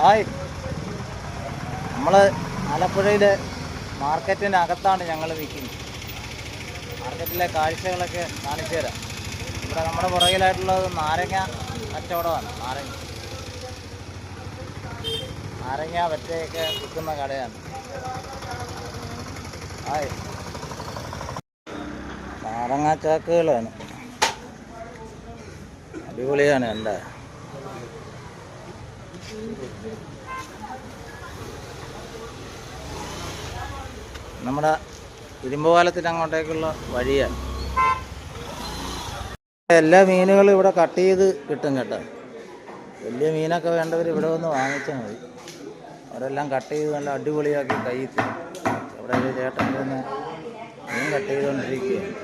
Hi നമ്മൾ ആലപ്പുഴയിലെ മാർക്കറ്റിന്റെ അകത്താണ് ഞങ്ങൾ നിൽക്കുന്നത് മാർക്കറ്റിലെ കാഴ്ചകളൊക്കെ കാണിച്ചു തരാം. ഇവിടെ നമ്മുടെ പുറകിലായിട്ടുള്ളത് നാരങ്ങ കച്ചവടമാണ് നാരങ്ങ. നാരങ്ങ വെറ്റയൊക്കെ വിൽക്കുന്ന കടയാണ്. ഹായ് നാരങ്ങ ചാക്കുകളാണ്. അടിപൊളിയാണ് എന്റെ നമ്മുടെ ഇരുമ്പ് അങ്ങോട്ടേക്കുള്ള വഴിയാണ് എല്ലാ മീനുകളും ഇവിടെ കട്ട് ചെയ്ത് കിട്ടും കേട്ടോ. വലിയ മീനൊക്കെ വേണ്ടവർ ഇവിടെ വന്ന് വാങ്ങിച്ചാൽ മതി. അവരെല്ലാം കട്ട് ചെയ്ത് നല്ല അടിപൊളിയാക്കി കൈ അവിടെ ഒരു ചേട്ടൻ തന്നെ മീൻ കട്ട് ചെയ്തുകൊണ്ടിരിക്കുകയാണ്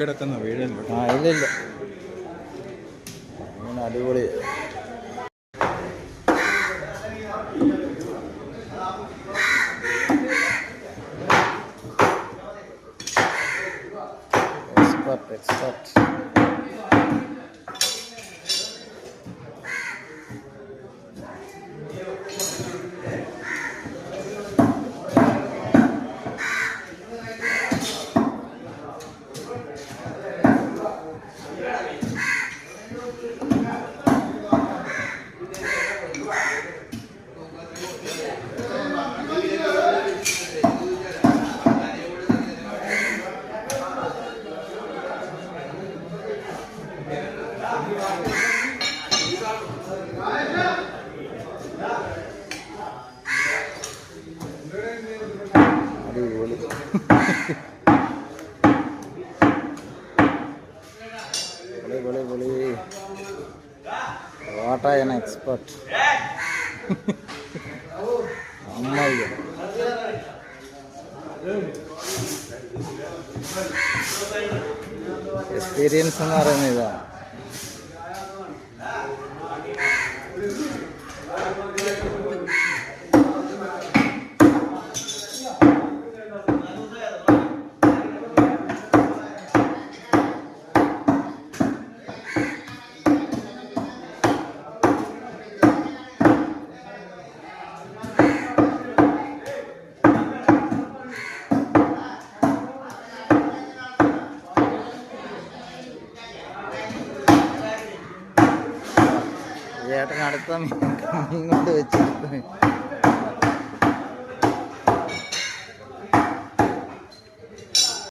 കിടക്കുന്ന വീഴല്ലോ ആ ഇല്ലില്ല. മീൻ അടിപൊളി. Expert expert boleh boleh boleh ಮಠ ಏನೋ ಎಕ್ಸ್ಪರ್ಟ್ ಅಮ್ಮಗೆ ಎಕ್ಸ್ಪೀರಿಯನ್ಸ್ ಅನ್ನೋರೇನಿದೆ ചേട്ടൻ അടുത്ത മീൻ കൊണ്ട് വെച്ചിട്ട്